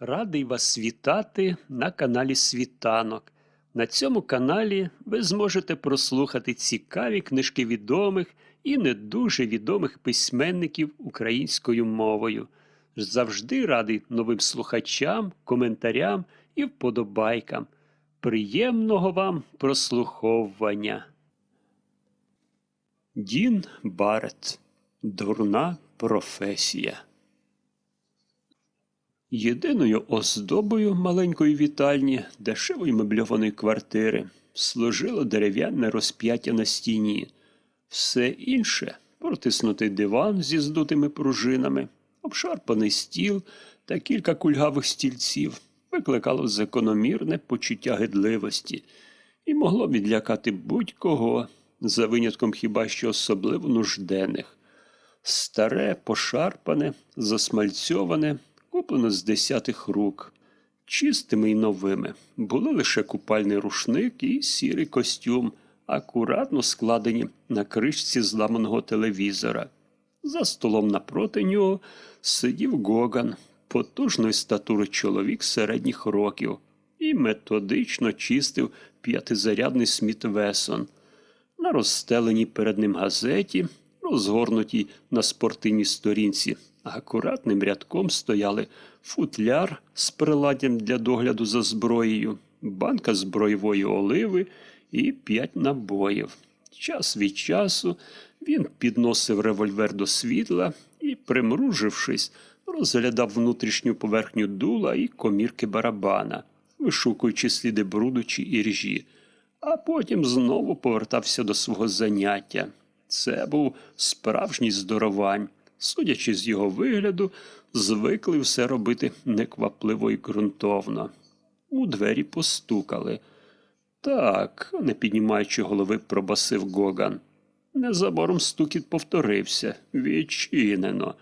Радий вас вітати на каналі Світанок. На цьому каналі ви зможете прослухати цікаві книжки відомих і не дуже відомих письменників українською мовою. Завжди радий новим слухачам, коментарям і вподобайкам. Приємного вам прослуховування. Дін Барет. Дурна професія. Єдиною оздобою маленької вітальні, дешевої мебльованої квартири, служило дерев'яне розп'яття на стіні. Все інше протиснутий диван зі здутими пружинами, обшарпаний стіл та кілька кульгавих стільців викликало закономірне почуття гидливості і могло відлякати будь-кого, за винятком хіба що особливо нужденних. Старе, пошарпане, засмальцьоване, куплено з десятих рук. Чистими й новими були лише купальний рушник і сірий костюм, акуратно складені на кришці зламаного телевізора. За столом напроти нього сидів Гоган, потужної статури чоловік середніх років, і методично чистив п'ятизарядний Сміт Весон. На розстеленій перед ним газеті, розгорнутій на спортивній сторінці, акуратним рядком стояли футляр з приладдям для догляду за зброєю, банка зброєвої оливи і п'ять набоїв. Час від часу він підносив револьвер до світла і, примружившись, розглядав внутрішню поверхню дула і комірки барабана, вишукуючи сліди бруду чи іржі а потім знову повертався до свого заняття. Це був справжній здоровань. Судячи з його вигляду, звикли все робити неквапливо і ґрунтовно. У двері постукали. Так, не піднімаючи голови, пробасив Гоган. Незабаром стукіт повторився. Відчинено.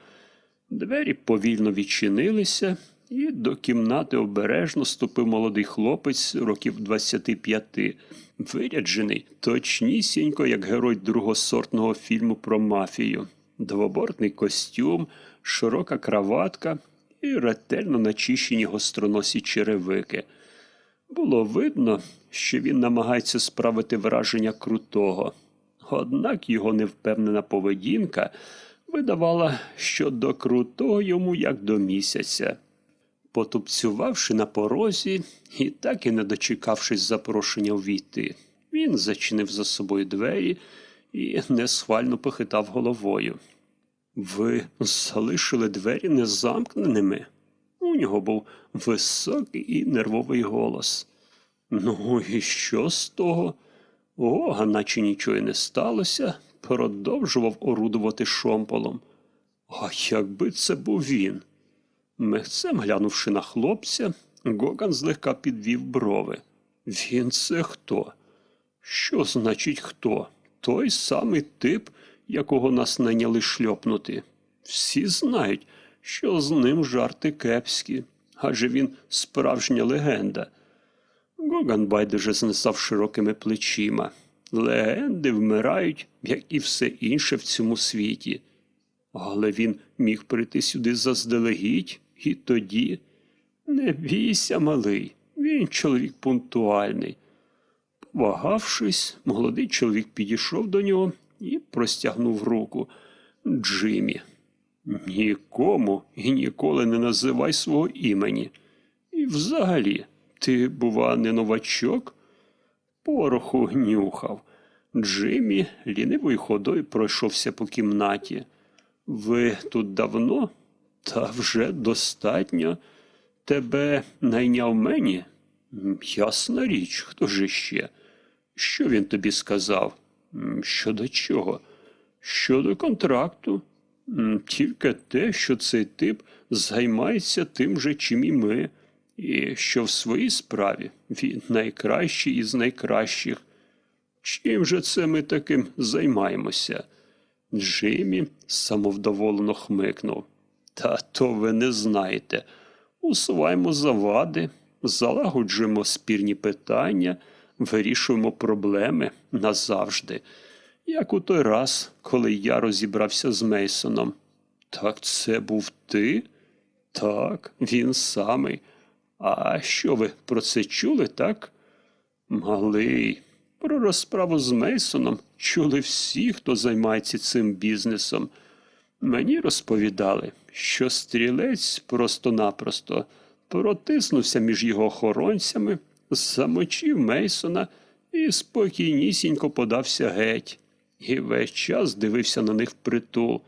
Двері повільно відчинилися, і до кімнати обережно ступив молодий хлопець років 25, виряджений точнісінько, як герой другосортного фільму про мафію, двобортний костюм, широка краватка і ретельно начищені гостроносі черевики. Було видно, що він намагається справити враження крутого. Однак його невпевнена поведінка видавала, що до крутого йому як до місяця. Потупцювавши на порозі і так і не дочекавшись запрошення увійти, він зачинив за собою двері і несхвально похитав головою. Ви залишили двері незамкненими? У нього був високий і нервовий голос. Ну, і що з того? Ога, наче нічого не сталося, продовжував орудувати шомполом. А якби це був він? Мехцем глянувши на хлопця, Гоган злегка підвів брови. Він це хто? Що значить хто? Той самий тип, якого нас найняли шльопнути. Всі знають, що з ним жарти кепські, адже він справжня легенда. Гоган байдуже знесав широкими плечима. Легенди вмирають, як і все інше в цьому світі. Але він міг прийти сюди заздалегідь, і тоді не бійся, малий, він чоловік пунктуальний. Повагавшись, молодий чоловік підійшов до нього і простягнув руку. Джиммі, нікому і ніколи не називай свого імені. І взагалі, ти, бува, не новачок? Пороху нюхав. Джиммі лінивою ходою пройшовся по кімнаті. Ви тут давно? Та вже достатньо. Тебе найняв мені? Ясна річ, хто ж іще? Що він тобі сказав? Щодо чого? Щодо контракту. Тільки те, що цей тип займається тим же, чим і ми, і що в своїй справі він найкращий із найкращих. Чим же це ми таким займаємося? Джиммі самовдоволено хмикнув. Та то ви не знаєте. Усуваємо завади, залагоджуємо спірні питання, вирішуємо проблеми назавжди. Як у той раз, коли я розібрався з Мейсоном. Так це був ти? Так, він самий. А що ви про це чули, так? Малий, про розправу з Мейсоном чули всі, хто займається цим бізнесом. Мені розповідали, що стрілець просто-напросто протиснувся між його охоронцями, замочив Мейсона і спокійнісінько подався геть. І весь час дивився на них впритул.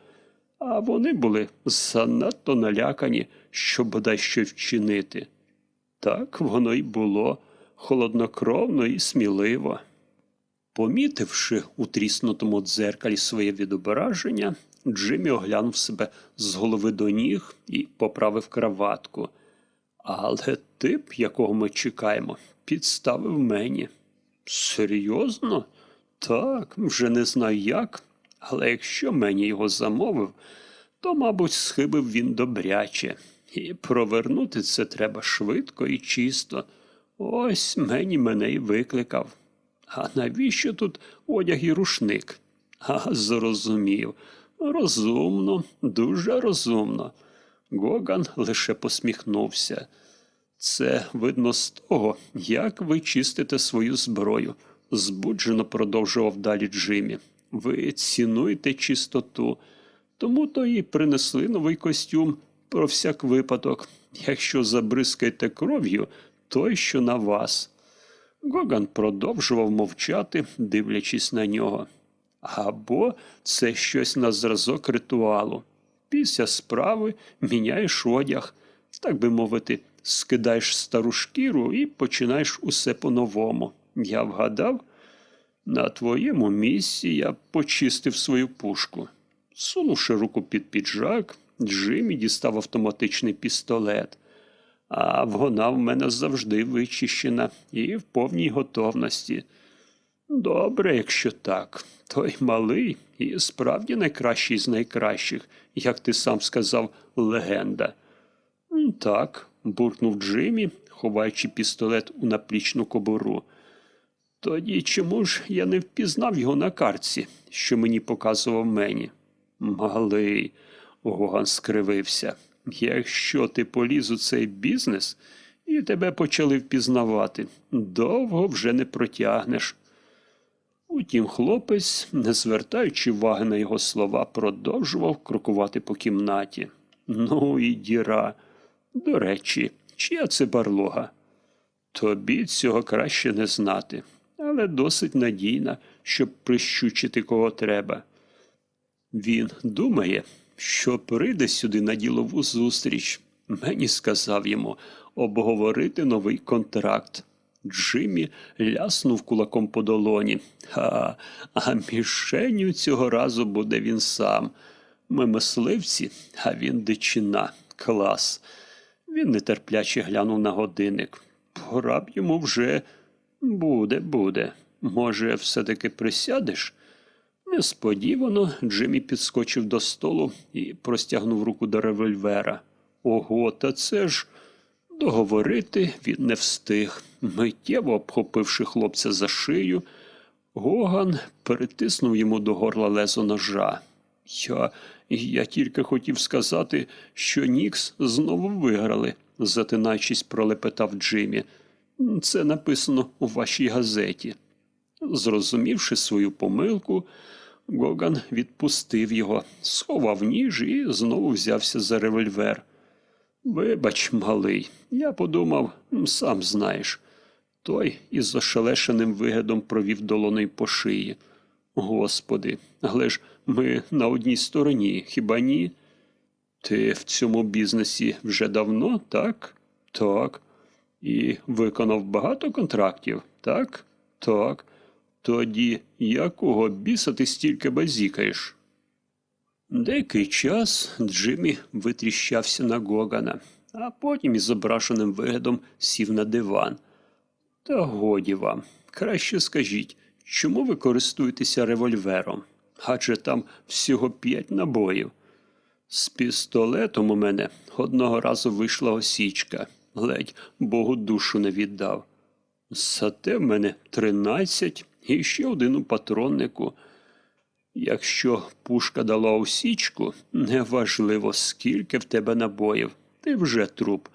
А вони були занадто налякані, щоб бодай що вчинити. Так воно й було, холоднокровно і сміливо. Помітивши у тріснутому дзеркалі своє відображення, Джиммі оглянув себе з голови до ніг і поправив краватку. Але тип, якого ми чекаємо, підставив мені. Серйозно? Так, вже не знаю як, але якщо мені його замовив, то, мабуть, схибив він добряче. І провернути це треба швидко і чисто. Ось мені мене й викликав. А навіщо тут одяг і рушник? А зрозумів. Розумно, дуже розумно. Гоган лише посміхнувся. Це видно з того, як ви чистите свою зброю, збуджено продовжував далі Джиммі. Ви цінуєте чистоту, тому то і принесли новий костюм про всяк випадок. Якщо забризкаєте кров'ю, той, що на вас. Гоган продовжував мовчати, дивлячись на нього. Або це щось на зразок ритуалу. Після справи міняєш одяг, так би мовити, скидаєш стару шкіру і починаєш усе по-новому. Я вгадав, на твоєму місці я почистив свою пушку. Сунувши руку під піджак, Джиммі дістав автоматичний пістолет. А вона в мене завжди вичищена і в повній готовності. Добре, якщо так. Той малий і справді найкращий з найкращих, як ти сам сказав, легенда. Так, буркнув Джиммі, ховаючи пістолет у наплічну кобуру. Тоді чому ж я не впізнав його на картці, що мені показував мені? Малий, Гоган скривився. Якщо ти поліз у цей бізнес і тебе почали впізнавати, довго вже не протягнеш. Утім, хлопець, не звертаючи уваги на його слова, продовжував крокувати по кімнаті. Ну і діра. До речі, чия це барлога? Тобі цього краще не знати, але досить надійна, щоб прищучити кого треба. Він думає, що прийде сюди на ділову зустріч. Мені сказав йому обговорити новий контракт. Джиммі ляснув кулаком по долоні. А, а мішенью цього разу буде він сам. Ми мисливці, а він дичина. Клас. Він нетерпляче глянув на годинник. Пора б йому вже буде, буде. Може, все-таки присядеш? Несподівано Джиммі підскочив до столу і простягнув руку до револьвера. Ого, та це ж. Договорити він не встиг. Миттєво обхопивши хлопця за шию, Гоган перетиснув йому до горла лезо ножа. Я, я тільки хотів сказати, що Нікс знову виграли, затинаючись, пролепетав Джиммі. Це написано у вашій газеті. Зрозумівши свою помилку, Гоган відпустив його, сховав ніж і знову взявся за револьвер. Вибач, малий, я подумав, сам знаєш. Той із ошелешеним виглядом провів долоною по шиї. Господи, але ж ми на одній стороні, хіба ні? Ти в цьому бізнесі вже давно, так? Так. І виконав багато контрактів, так? Так. Тоді якого біса ти стільки базікаєш? Деякий час Джиммі витріщався на Гогана, а потім із зображеним виглядом сів на диван. Та годі вам, краще скажіть, чому ви користуєтеся револьвером? Адже там всього п'ять набоїв. З пістолетом у мене одного разу вийшла осічка, ледь Богу душу не віддав. Зате в мене тринадцять і ще один у патроннику. Якщо пушка дала осічку, неважливо, скільки в тебе набоїв. ти вже труп.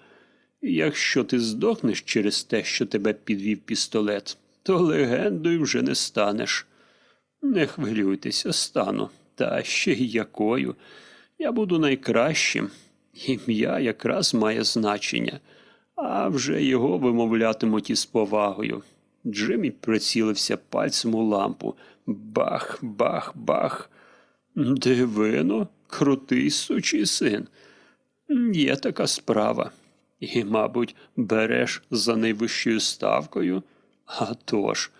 Якщо ти здохнеш через те, що тебе підвів пістолет, то легендою вже не станеш. Не хвилюйтеся, стану. Та ще й якою. Я буду найкращим. Ім'я якраз має значення, а вже його вимовлятимуть із повагою. Джиммі прицілився пальцем у лампу. Бах, бах, бах. Дивино, крутий сучий син. Є така справа. І, мабуть, береш за найвищою ставкою? А тож.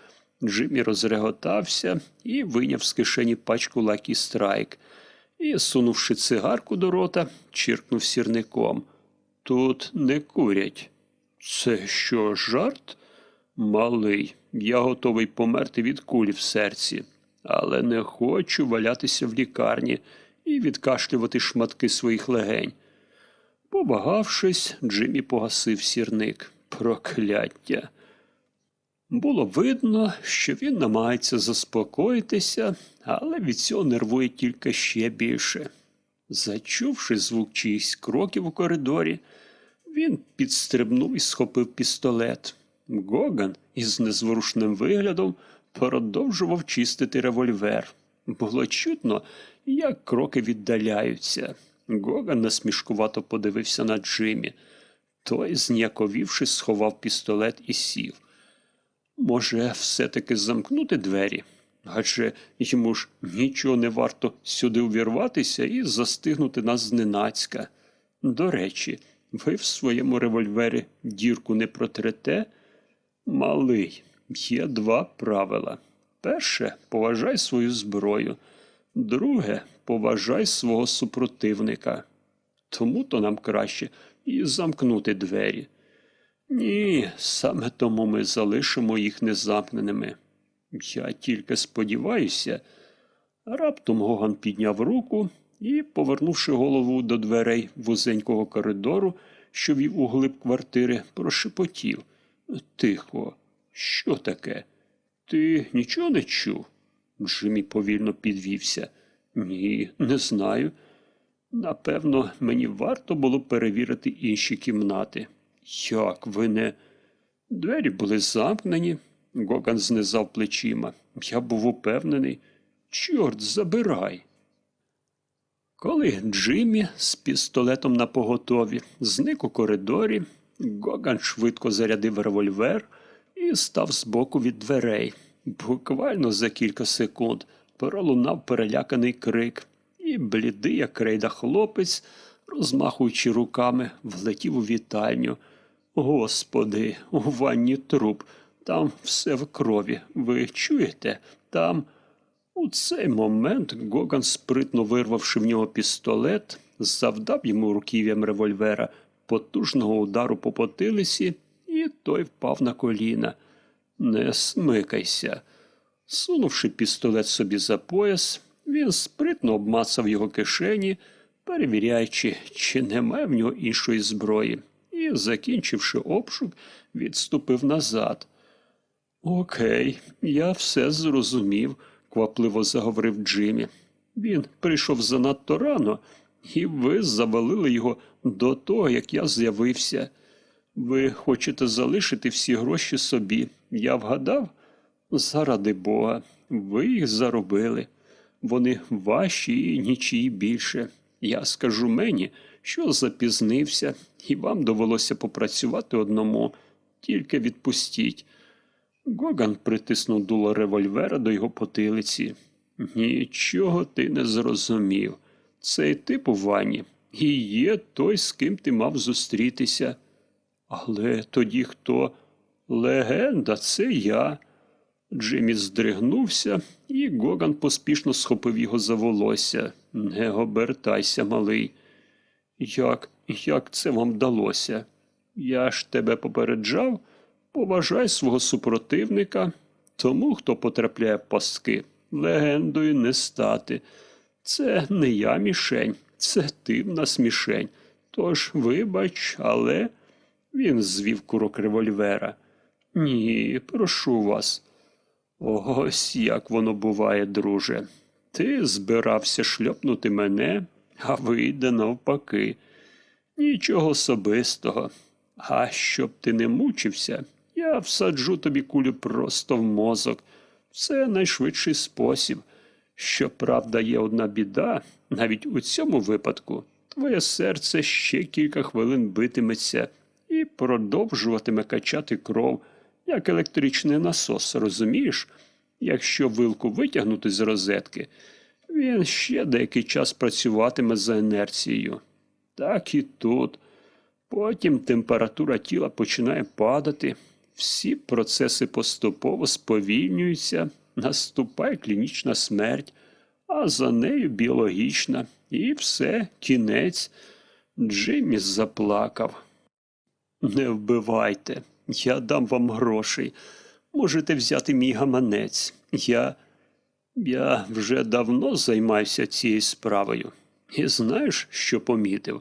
Джиммі розреготався і вийняв з кишені пачку Лакі Страйк. І, сунувши цигарку до рота, чиркнув сірником. Тут не курять. Це що, жарт? Малий, я готовий померти від кулі в серці, але не хочу валятися в лікарні і відкашлювати шматки своїх легень. Повагавшись, Джиммі погасив сірник. Прокляття. Було видно, що він намагається заспокоїтися, але від цього нервує тільки ще більше. Зачувши звук чиїсь кроків у коридорі, він підстрибнув і схопив пістолет. Гоган із незворушним виглядом продовжував чистити револьвер. Було чутно, як кроки віддаляються. Гоган насмішкувато подивився на Джиммі. Той, зніяковівши, сховав пістолет і сів. Може, все-таки замкнути двері? Адже йому ж нічого не варто сюди увірватися і застигнути нас зненацька. До речі, ви в своєму револьвері дірку не протрете? Малий, є два правила. Перше, поважай свою зброю. Друге, поважай свого супротивника. Тому то нам краще і замкнути двері. Ні, саме тому ми залишимо їх незамкненими. Я тільки сподіваюся. Раптом Гоган підняв руку і, повернувши голову до дверей вузенького коридору, що вів у глиб квартири, прошепотів. Тихо, що таке? Ти нічого не чув? Джиммі повільно підвівся. Ні, не знаю. Напевно, мені варто було перевірити інші кімнати. Як ви не. Двері були замкнені. Гоган знизав плечима. Я був упевнений. Чорт, забирай. Коли Джиммі з пістолетом на поготові зник у коридорі, Гоган швидко зарядив револьвер і став збоку від дверей. Буквально за кілька секунд пролунав переляканий крик, і блідий, як крейда хлопець, розмахуючи руками, влетів у вітальню. Господи, у ванні труп, там все в крові. Ви чуєте? Там. У цей момент Гоган, спритно вирвавши в нього пістолет, завдав йому руків'ям револьвера потужного удару по потилиці, і той впав на коліна. Не смикайся. Сунувши пістолет собі за пояс, він спритно обмацав його кишені, перевіряючи, чи немає в нього іншої зброї, і, закінчивши обшук, відступив назад. Окей, я все зрозумів, квапливо заговорив Джиммі. Він прийшов занадто рано, і ви завалили його до того, як я з'явився. Ви хочете залишити всі гроші собі. Я вгадав? Заради Бога, ви їх заробили. Вони ваші і нічиї більше. Я скажу мені, що запізнився, і вам довелося попрацювати одному, тільки відпустіть. Гоган притиснув дуло револьвера до його потилиці. Нічого ти не зрозумів. Цей тип у ванні і є той, з ким ти мав зустрітися. Але тоді хто? Легенда, це я. Джиммі здригнувся, і Гоган поспішно схопив його за волосся. Не обертайся, малий. Як, як це вам вдалося? Я ж тебе попереджав, поважай свого супротивника, тому, хто потрапляє в пастки, легендою не стати. Це не я мішень, це ти в нас мішень. Тож, вибач, але. Він звів курок револьвера. Ні, прошу вас. Ось як воно буває, друже. Ти збирався шльопнути мене, а вийде навпаки. Нічого особистого. А щоб ти не мучився, я всаджу тобі кулю просто в мозок. Це найшвидший спосіб. Щоправда, є одна біда, навіть у цьому випадку твоє серце ще кілька хвилин битиметься і продовжуватиме качати кров, як електричний насос, розумієш? Якщо вилку витягнути з розетки, він ще деякий час працюватиме за інерцією. Так і тут. Потім температура тіла починає падати, всі процеси поступово сповільнюються, наступає клінічна смерть, а за нею біологічна. І все, кінець. Джиммі заплакав. Не вбивайте, я дам вам грошей. Можете взяти мій гаманець. Я. Я вже давно займаюся цією справою. І знаєш, що помітив?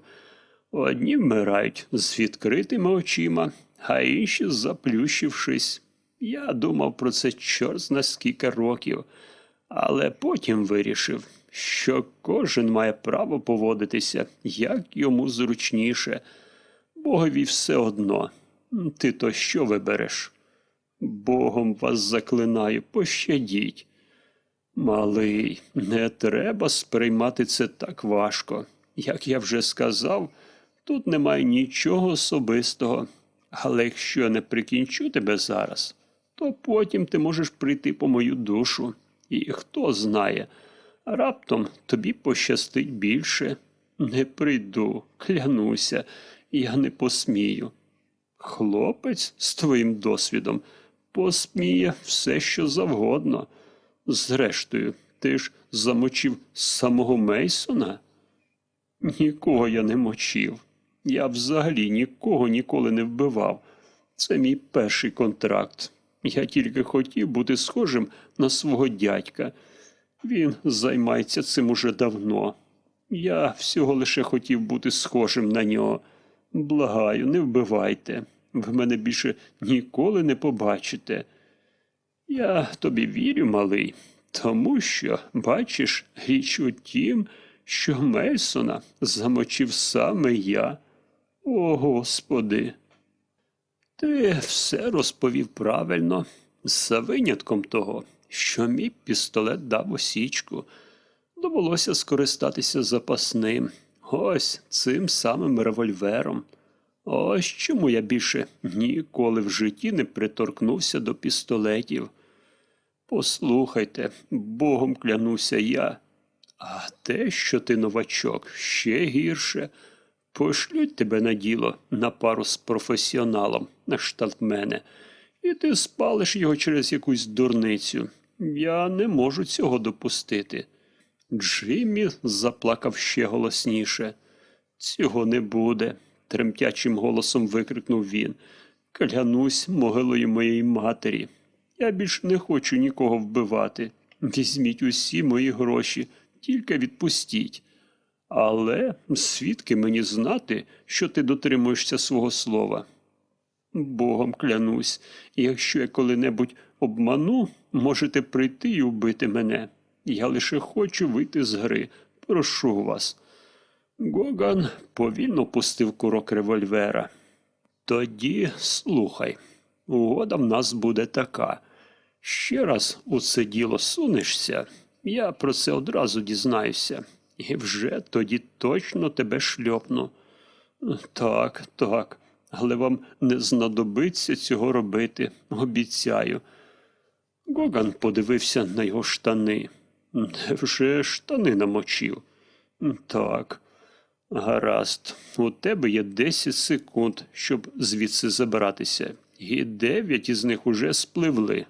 Одні вмирають з відкритими очима, а інші заплющившись. Я думав про це чорт зна скільки років, але потім вирішив, що кожен має право поводитися, як йому зручніше. Богові все одно. Ти то що вибереш? Богом вас заклинаю, пощадіть. Малий, не треба сприймати це так важко. Як я вже сказав, тут немає нічого особистого. Але якщо я не прикінчу тебе зараз, то потім ти можеш прийти по мою душу. І хто знає, раптом тобі пощастить більше. Не прийду, клянуся, я не посмію. Хлопець з твоїм досвідом посміє все, що завгодно. Зрештою, ти ж замочив самого Мейсона? Нікого я не мочив. Я взагалі нікого ніколи не вбивав. Це мій перший контракт. Я тільки хотів бути схожим на свого дядька. Він займається цим уже давно. Я всього лише хотів бути схожим на нього. Благаю, не вбивайте. Ви мене більше ніколи не побачите. Я тобі вірю, малий, тому що, бачиш, річ у тім, що Мейсона замочив саме я. О, Господи. Ти все розповів правильно, за винятком того, що мій пістолет дав осічку. Довелося скористатися запасним. Ось цим самим револьвером. Ось чому я більше ніколи в житті не приторкнувся до пістолетів. Послухайте, Богом клянуся я. А те, що ти новачок, ще гірше. Пошлють тебе на діло на пару з професіоналом на штат мене, і ти спалиш його через якусь дурницю. Я не можу цього допустити. Джиммі заплакав ще голосніше. Цього не буде, тремтячим голосом викрикнув він. Клянусь могилою моєї матері. Я більше не хочу нікого вбивати. Візьміть усі мої гроші, тільки відпустіть. Але свідки мені знати, що ти дотримуєшся свого слова. Богом клянусь, якщо я коли-небудь обману, можете прийти і вбити мене. Я лише хочу вийти з гри. Прошу вас. Гоган повільно пустив курок револьвера. Тоді слухай, угода в нас буде така. Ще раз у це діло сунешся, я про це одразу дізнаюся, і вже тоді точно тебе шльопну. Так, так, але вам не знадобиться цього робити, обіцяю. Гоган подивився на його штани. Невже штани намочив? Так, гаразд, у тебе є 10 секунд, щоб звідси забиратися, і дев'ять із них уже спливли.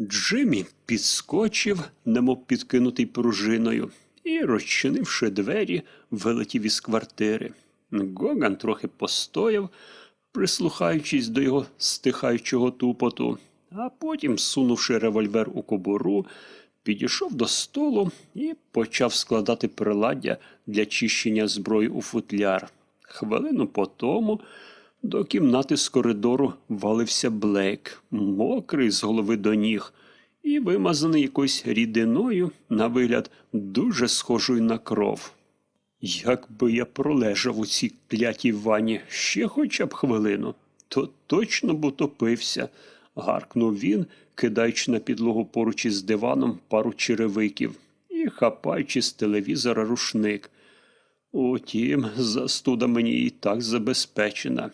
Джиммі підскочив, немов підкинутий пружиною, і, розчинивши двері, вилетів із квартири. Гоган трохи постояв, прислухаючись до його стихаючого тупоту, а потім, сунувши револьвер у кобуру, підійшов до столу і почав складати приладдя для чищення зброї у футляр. Хвилину по тому до кімнати з коридору валився Блейк, мокрий з голови до ніг, і вимазаний якоюсь рідиною, на вигляд, дуже схожою на кров. Як би я пролежав у цій клятій ванні ще хоча б хвилину, то точно б утопився, гаркнув він, кидаючи на підлогу поруч із диваном пару черевиків і хапаючи з телевізора рушник. Утім, застуда мені і так забезпечена.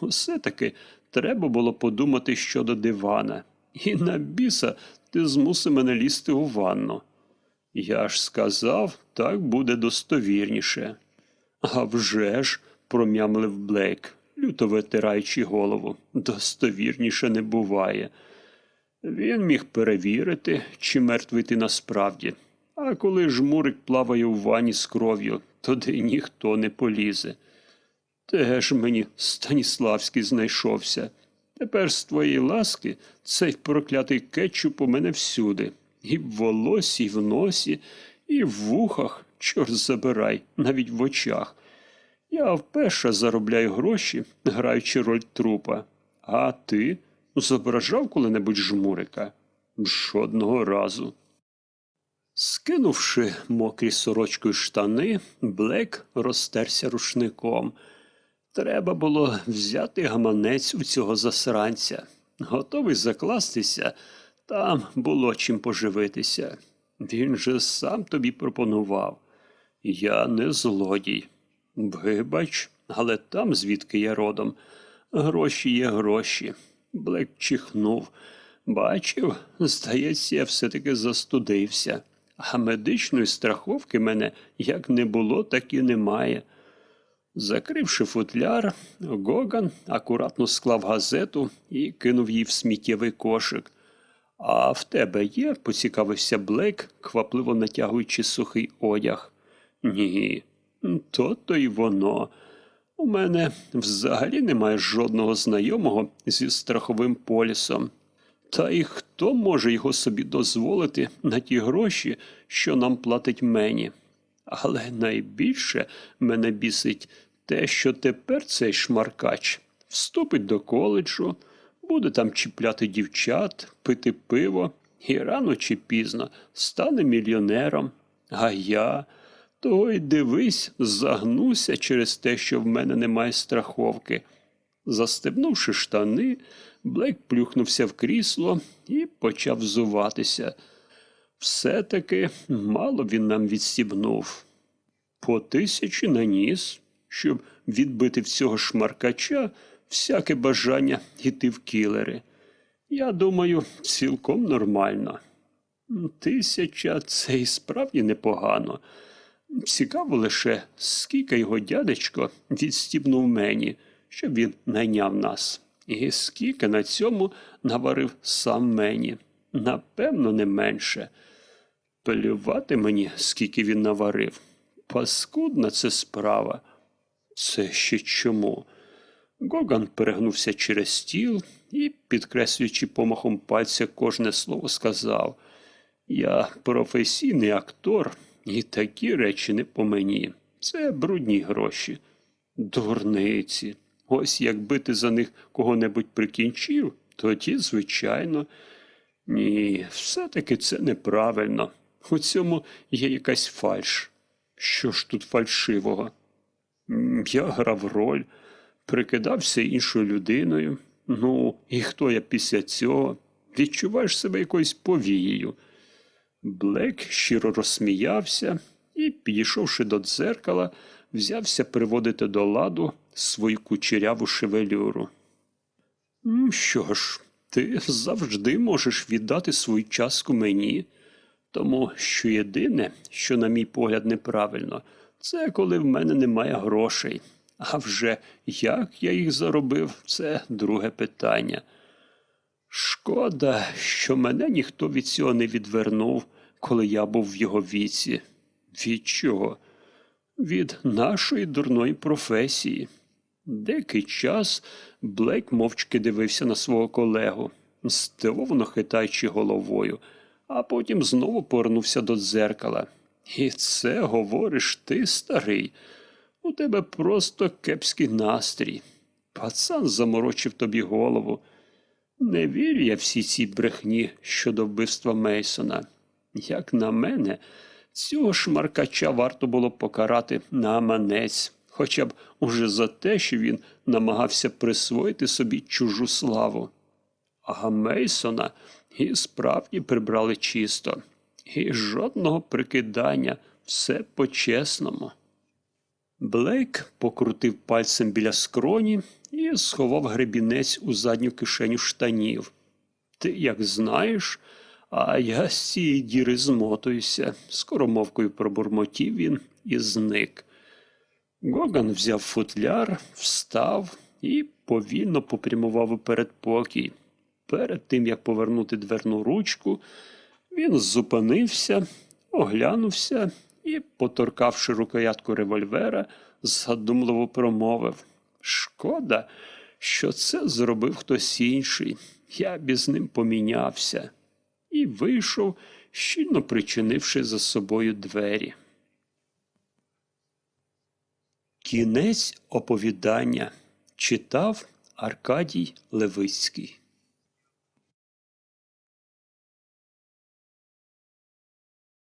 Усе-таки треба було подумати щодо дивана. І на біса ти змусив мене лізти у ванну. Я ж сказав, так буде достовірніше. «А вже ж», – промямлив Блейк, люто витираючи голову, достовірніше не буває. Він міг перевірити, чи мертвий ти насправді. А коли жмурик плаває у ванні з кров'ю, туди ніхто не полізе. Теж мені Станіславський знайшовся. Тепер з твоєї ласки цей проклятий кетчуп у мене всюди. І в волосі, і в носі, і в вухах, чорт забирай, навіть в очах. Я вперше заробляю гроші, граючи роль трупа. А ти зображав коли-небудь жмурика? Жодного разу. Скинувши мокрі сорочкою штани, Блек розтерся рушником. Треба було взяти гаманець у цього засранця. Готовий закластися, там було чим поживитися. Він же сам тобі пропонував. Я не злодій. Вибач, але там, звідки я родом, гроші є гроші. Блек чихнув. Бачив, здається, я все-таки застудився. А медичної страховки мене як не було, так і немає. Закривши футляр, Гоган акуратно склав газету і кинув її в сміттєвий кошик. А в тебе є? поцікавився Блек, квапливо натягуючи сухий одяг. Ні, то-то й воно. У мене взагалі немає жодного знайомого зі страховим полісом. Та й хто може його собі дозволити на ті гроші, що нам платить мені? Але найбільше мене бісить те, що тепер цей шмаркач вступить до коледжу, буде там чіпляти дівчат, пити пиво і рано чи пізно стане мільйонером. А я, то й дивись, загнуся через те, що в мене немає страховки. Застебнувши штани, Блек плюхнувся в крісло і почав взуватися. Все-таки мало він нам відстібнув. По тисячі на ніс, щоб відбити в цього шмаркача всяке бажання йти в кілери. Я думаю, цілком нормально. Тисяча це і справді непогано. Цікаво лише, скільки його дядечко відстібнув мені, щоб він найняв нас. І скільки на цьому наварив сам мені. Напевно, не менше. Плювати мені, скільки він наварив. Паскудна це справа. Це ще чому? Гоган перегнувся через стіл і, підкреслюючи помахом пальця кожне слово, сказав Я професійний актор, і такі речі не по мені. Це брудні гроші. Дурниці. Ось якби ти за них кого-небудь прикінчив, тоді, звичайно. Ні, все-таки це неправильно. У цьому є якась фальш. Що ж тут фальшивого? Я грав роль, прикидався іншою людиною. Ну, і хто я після цього? Відчуваєш себе якоюсь повією. Блек щиро розсміявся і, підійшовши до дзеркала, взявся приводити до ладу свою кучеряву шевелюру. Що ж, ти завжди можеш віддати свою частку мені, тому що єдине, що, на мій погляд, неправильно, це коли в мене немає грошей. А вже як я їх заробив, це друге питання. Шкода, що мене ніхто від цього не відвернув, коли я був в його віці. Від чого? Від нашої дурної професії. Деякий час Блейк мовчки дивився на свого колегу, здивовано хитаючи головою, а потім знову повернувся до дзеркала. І це говориш ти, старий. У тебе просто кепський настрій. Пацан заморочив тобі голову. Не вірю я всі ці брехні щодо вбивства Мейсона. Як на мене, Цього шмаркача варто було покарати на манець, хоча б уже за те, що він намагався присвоїти собі чужу славу. А Мейсона і справді прибрали чисто, і жодного прикидання, все по-чесному. Блейк покрутив пальцем біля скроні і сховав гребінець у задню кишеню штанів. Ти як знаєш, а я з цієї діри змотуюся, скоромовкою пробурмотів він і зник. Гоган взяв футляр, встав і повільно попрямував у передпокій. Перед тим, як повернути дверну ручку, він зупинився, оглянувся і, поторкавши рукоятку револьвера, задумливо промовив Шкода, що це зробив хтось інший. Я б із ним помінявся. І вийшов, щільно причинивши за собою двері. Кінець оповідання читав Аркадій Левицький.